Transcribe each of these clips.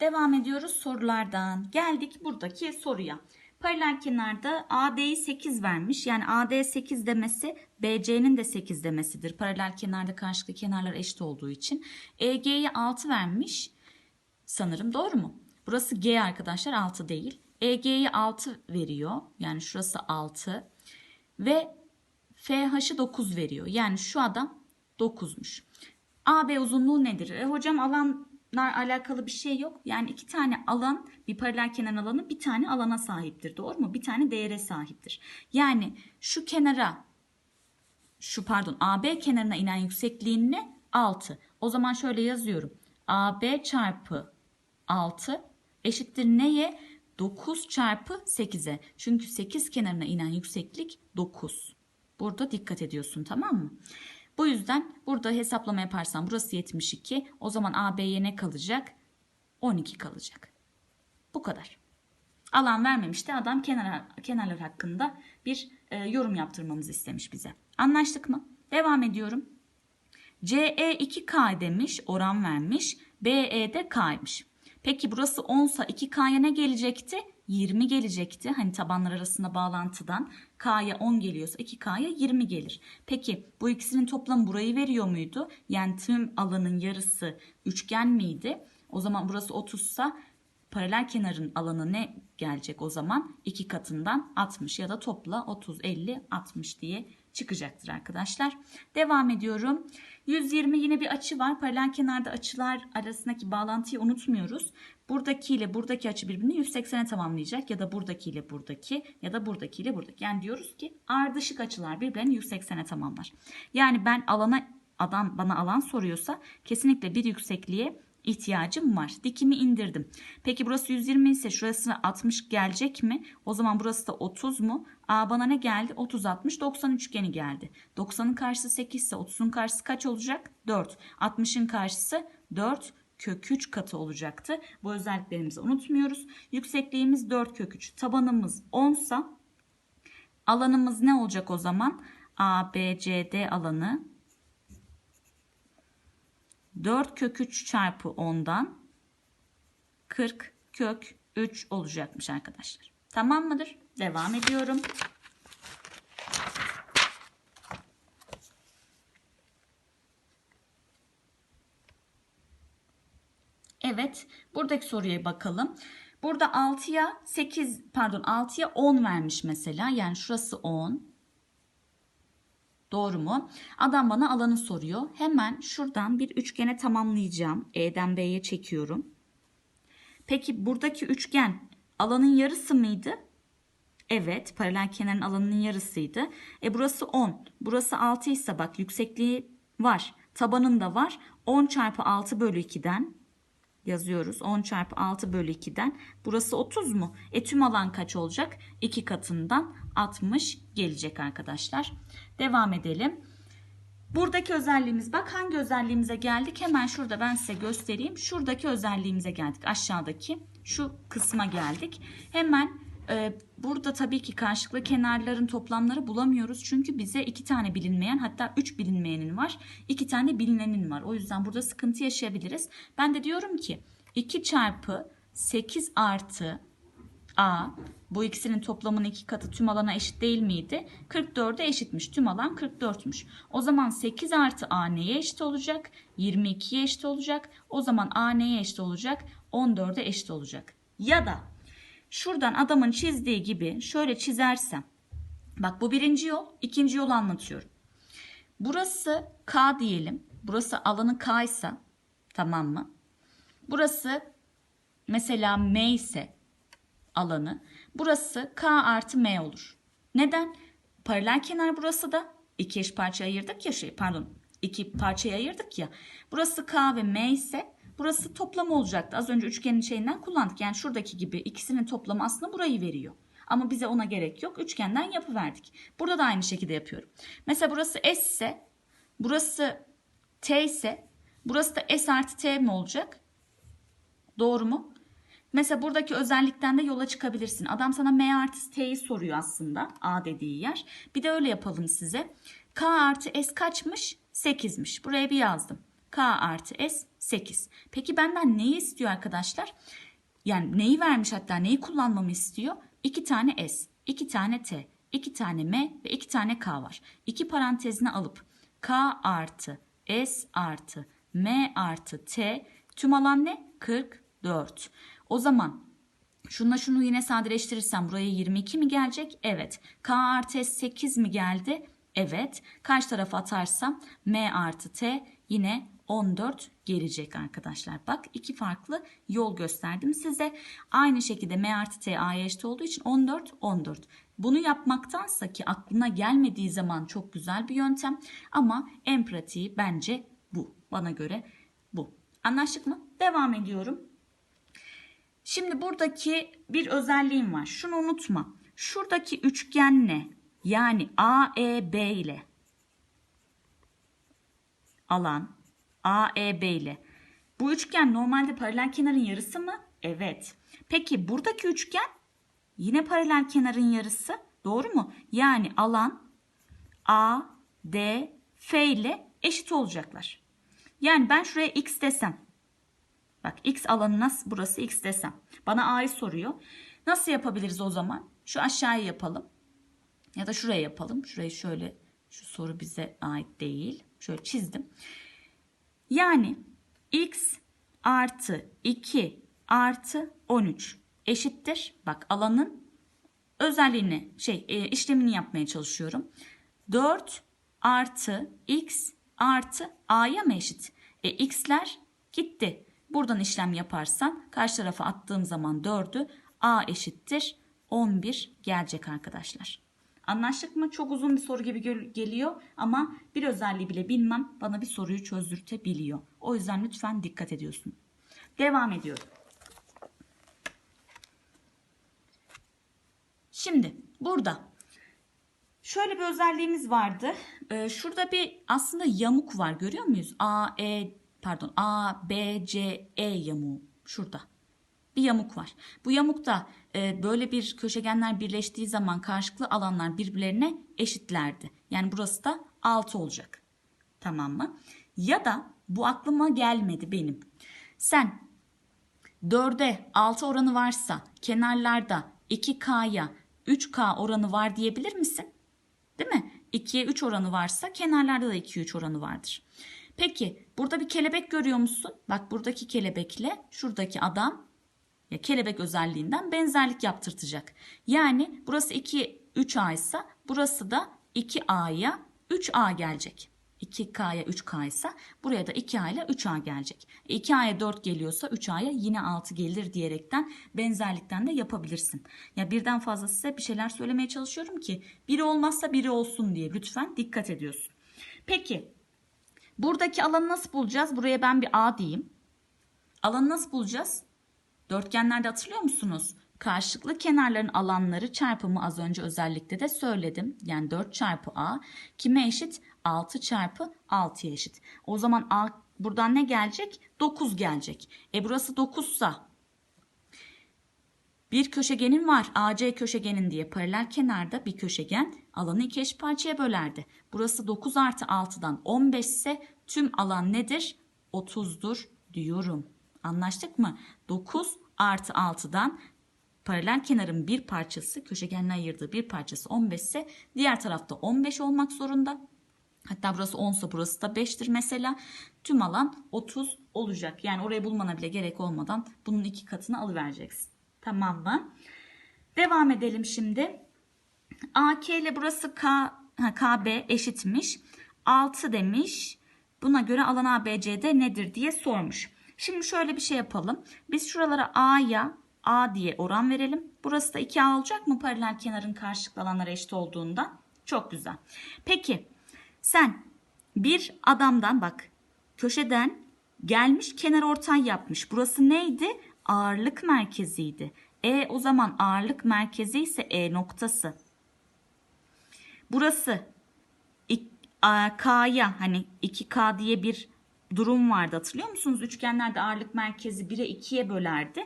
Devam ediyoruz sorulardan. Geldik buradaki soruya. Paralel kenarda AD'yi 8 vermiş. Yani AD 8 demesi BC'nin de 8 demesidir. Paralel kenarda karşılıklı kenarlar eşit olduğu için. EG'yi 6 vermiş. Sanırım doğru mu? Burası G arkadaşlar 6 değil. EG'yi 6 veriyor. Yani şurası 6. Ve FH'ı 9 veriyor. Yani şu adam 9'muş. AB uzunluğu nedir? E, hocam alanlar alakalı bir şey yok. Yani iki tane alan bir paralel kenar alanı bir tane alana sahiptir. Doğru mu? Bir tane değere sahiptir. Yani şu kenara şu pardon AB kenarına inen yüksekliğin ne? 6. O zaman şöyle yazıyorum. AB çarpı 6 eşittir neye? 9 çarpı 8'e. Çünkü 8 kenarına inen yükseklik 9. Burada dikkat ediyorsun tamam mı? Bu yüzden burada hesaplama yaparsam burası 72. O zaman AB'ye ne kalacak? 12 kalacak. Bu kadar. Alan vermemiş de adam kenar, kenarlar hakkında bir e, yorum yaptırmamızı istemiş bize. Anlaştık mı? Devam ediyorum. CE 2K demiş, oran vermiş. BE de K'ymış. Peki burası 10 sa 2K'ya ne gelecekti? 20 gelecekti. Hani tabanlar arasında bağlantıdan K'ya 10 geliyorsa 2K'ya 20 gelir. Peki bu ikisinin toplamı burayı veriyor muydu? Yani tüm alanın yarısı üçgen miydi? O zaman burası 30 sa paralel kenarın alanı ne gelecek o zaman? 2 katından 60 ya da topla 30, 50, 60 diye çıkacaktır arkadaşlar. Devam ediyorum. 120 yine bir açı var. Paralel kenarda açılar arasındaki bağlantıyı unutmuyoruz. Buradaki ile buradaki açı birbirini 180'e tamamlayacak ya da buradaki ile buradaki ya da buradaki ile buradaki. Yani diyoruz ki ardışık açılar birbirlerini 180'e tamamlar. Yani ben alana adam bana alan soruyorsa kesinlikle bir yüksekliğe ihtiyacım var. Dikimi indirdim. Peki burası 120 ise şurası 60 gelecek mi? O zaman burası da 30 mu? Aa bana ne geldi? 30 60 90 üçgeni geldi. 90'ın karşısı 8 ise 30'un karşısı kaç olacak? 4. 60'ın karşısı 4 kök 3 katı olacaktı. Bu özelliklerimizi unutmuyoruz. Yüksekliğimiz 4 kök 3. Tabanımız 10 sa alanımız ne olacak o zaman? A, B, C, D alanı 4 kök 3 çarpı 10'dan 40 kök 3 olacakmış arkadaşlar. Tamam mıdır? Devam ediyorum. Evet, buradaki soruya bakalım. Burada 6'ya 8 pardon 6'ya 10 vermiş mesela. Yani şurası 10. Doğru mu? Adam bana alanı soruyor. Hemen şuradan bir üçgene tamamlayacağım. E'den B'ye çekiyorum. Peki buradaki üçgen alanın yarısı mıydı? Evet, paralel kenarın alanının yarısıydı. E burası 10. Burası 6 ise bak yüksekliği var. Tabanında var. 10 çarpı 6 bölü 2'den yazıyoruz. 10 çarpı 6 bölü 2'den. Burası 30 mu? E tüm alan kaç olacak? 2 katından 60 gelecek arkadaşlar. Devam edelim. Buradaki özelliğimiz bak hangi özelliğimize geldik? Hemen şurada ben size göstereyim. Şuradaki özelliğimize geldik. Aşağıdaki şu kısma geldik. Hemen burada tabii ki karşılıklı kenarların toplamları bulamıyoruz. Çünkü bize iki tane bilinmeyen hatta üç bilinmeyenin var. iki tane bilinenin var. O yüzden burada sıkıntı yaşayabiliriz. Ben de diyorum ki 2 çarpı 8 artı A bu ikisinin toplamının iki katı tüm alana eşit değil miydi? 44'e eşitmiş. Tüm alan 44'müş. O zaman 8 artı A neye eşit olacak? 22'ye eşit olacak. O zaman A neye eşit olacak? 14'e eşit olacak. Ya da şuradan adamın çizdiği gibi şöyle çizersem. Bak bu birinci yol. ikinci yol anlatıyorum. Burası K diyelim. Burası alanı K ise tamam mı? Burası mesela M ise alanı. Burası K artı M olur. Neden? Paralel kenar burası da iki eş parçaya ayırdık ya şey pardon iki parçaya ayırdık ya. Burası K ve M ise burası toplamı olacaktı. Az önce üçgenin şeyinden kullandık. Yani şuradaki gibi ikisinin toplamı aslında burayı veriyor. Ama bize ona gerek yok. Üçgenden yapıverdik. Burada da aynı şekilde yapıyorum. Mesela burası S ise burası T ise burası da S artı T mi olacak? Doğru mu? Mesela buradaki özellikten de yola çıkabilirsin. Adam sana M artı T'yi soruyor aslında. A dediği yer. Bir de öyle yapalım size. K artı S kaçmış? 8'miş. Buraya bir yazdım. K artı S 8. Peki benden neyi istiyor arkadaşlar? Yani neyi vermiş hatta neyi kullanmamı istiyor? 2 tane S, 2 tane T, 2 tane M ve 2 tane K var. İki parantezine alıp K artı S artı M artı T tüm alan ne? 44. O zaman şununla şunu yine sadeleştirirsem buraya 22 mi gelecek? Evet. K artı S 8 mi geldi? Evet. Karşı tarafa atarsam M artı T yine 14 gelecek arkadaşlar. Bak iki farklı yol gösterdim size. Aynı şekilde M artı T A'ya eşit olduğu için 14 14. Bunu yapmaktansa ki aklına gelmediği zaman çok güzel bir yöntem ama en pratiği bence bu. Bana göre bu. Anlaştık mı? Devam ediyorum. Şimdi buradaki bir özelliğim var. Şunu unutma. Şuradaki üçgen ne? Yani AEB ile alan AEB ile. Bu üçgen normalde paralel kenarın yarısı mı? Evet. Peki buradaki üçgen yine paralel kenarın yarısı. Doğru mu? Yani alan A, D, F ile eşit olacaklar. Yani ben şuraya x desem. Bak x alanı nasıl burası x desem. Bana a'yı soruyor. Nasıl yapabiliriz o zaman? Şu aşağıya yapalım. Ya da şuraya yapalım. Şurayı şöyle şu soru bize ait değil. Şöyle çizdim. Yani x artı 2 artı 13 eşittir. Bak alanın özelliğini şey e, işlemini yapmaya çalışıyorum. 4 artı x artı a'ya mı eşit? E x'ler gitti. Buradan işlem yaparsan karşı tarafa attığım zaman 4'ü a eşittir 11 gelecek arkadaşlar. Anlaştık mı? Çok uzun bir soru gibi gel- geliyor ama bir özelliği bile bilmem bana bir soruyu çözdürtebiliyor. O yüzden lütfen dikkat ediyorsun. Devam ediyorum. Şimdi burada şöyle bir özelliğimiz vardı. Ee, şurada bir aslında yamuk var görüyor muyuz? A, E pardon A, B, C, E yamuğu şurada. Bir yamuk var. Bu yamukta e, böyle bir köşegenler birleştiği zaman karşılıklı alanlar birbirlerine eşitlerdi. Yani burası da 6 olacak. Tamam mı? Ya da bu aklıma gelmedi benim. Sen 4'e 6 oranı varsa kenarlarda 2K'ya 3K oranı var diyebilir misin? Değil mi? 2'ye 3 oranı varsa kenarlarda da 2'ye 3 oranı vardır. Peki burada bir kelebek görüyor musun? Bak buradaki kelebekle şuradaki adam ya kelebek özelliğinden benzerlik yaptırtacak. Yani burası 2 3A ise burası da 2A'ya 3A gelecek. 2K'ya 3K ise buraya da 2A ile 3A gelecek. 2A'ya 4 geliyorsa 3A'ya yine 6 gelir diyerekten benzerlikten de yapabilirsin. Ya birden fazla size bir şeyler söylemeye çalışıyorum ki biri olmazsa biri olsun diye lütfen dikkat ediyorsun. Peki buradaki alanı nasıl bulacağız? Buraya ben bir A diyeyim. Alanı nasıl bulacağız? Dörtgenlerde hatırlıyor musunuz? Karşılıklı kenarların alanları çarpımı az önce özellikle de söyledim. Yani 4 çarpı A kime eşit? 6 çarpı 6'ya eşit. O zaman A buradan ne gelecek? 9 gelecek. E burası 9 sa bir köşegenin var AC köşegenin diye paralel kenarda bir köşegen alanı iki eş parçaya bölerdi. Burası 9 artı 6'dan 15 ise tüm alan nedir? 30'dur diyorum. Anlaştık mı? 9 artı 6'dan paralel kenarın bir parçası köşegenle ayırdığı bir parçası 15 ise diğer tarafta 15 olmak zorunda. Hatta burası 10 ise burası da 5'tir mesela. Tüm alan 30 olacak. Yani orayı bulmana bile gerek olmadan bunun iki katını alıvereceksin. Tamam mı? Devam edelim şimdi. AK ile burası K, ha, KB eşitmiş. 6 demiş. Buna göre alan ABCD nedir diye sormuş. Şimdi şöyle bir şey yapalım. Biz şuralara A'ya A diye oran verelim. Burası da 2A olacak mı paralel kenarın karşılıklı alanlara eşit olduğunda? Çok güzel. Peki sen bir adamdan bak köşeden gelmiş kenar ortay yapmış. Burası neydi? Ağırlık merkeziydi. E o zaman ağırlık merkezi ise E noktası. Burası K'ya hani 2K diye bir durum vardı hatırlıyor musunuz? Üçgenlerde ağırlık merkezi 1'e 2'ye bölerdi.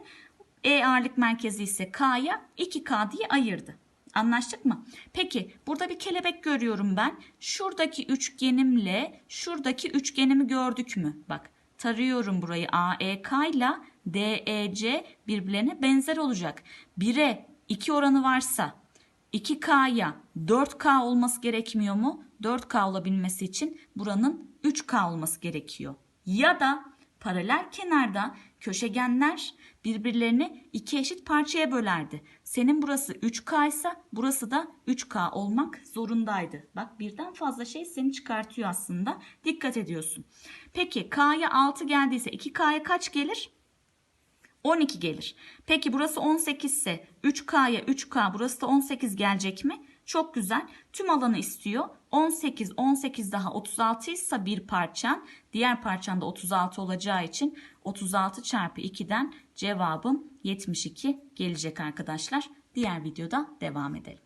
E ağırlık merkezi ise K'ya 2K diye ayırdı. Anlaştık mı? Peki burada bir kelebek görüyorum ben. Şuradaki üçgenimle şuradaki üçgenimi gördük mü? Bak tarıyorum burayı AEK ile DEC birbirlerine benzer olacak. 1'e 2 oranı varsa 2K'ya 4K olması gerekmiyor mu? 4K olabilmesi için buranın 3K olması gerekiyor. Ya da paralel kenarda köşegenler birbirlerini iki eşit parçaya bölerdi. Senin burası 3K ise burası da 3K olmak zorundaydı. Bak birden fazla şey seni çıkartıyor aslında. Dikkat ediyorsun. Peki K'ya 6 geldiyse 2K'ya kaç gelir? 12 gelir. Peki burası 18 ise 3K'ya 3K burası da 18 gelecek mi? Çok güzel. Tüm alanı istiyor. 18, 18 daha 36 ise bir parçan. Diğer parçan da 36 olacağı için 36 çarpı 2'den cevabım 72 gelecek arkadaşlar. Diğer videoda devam edelim.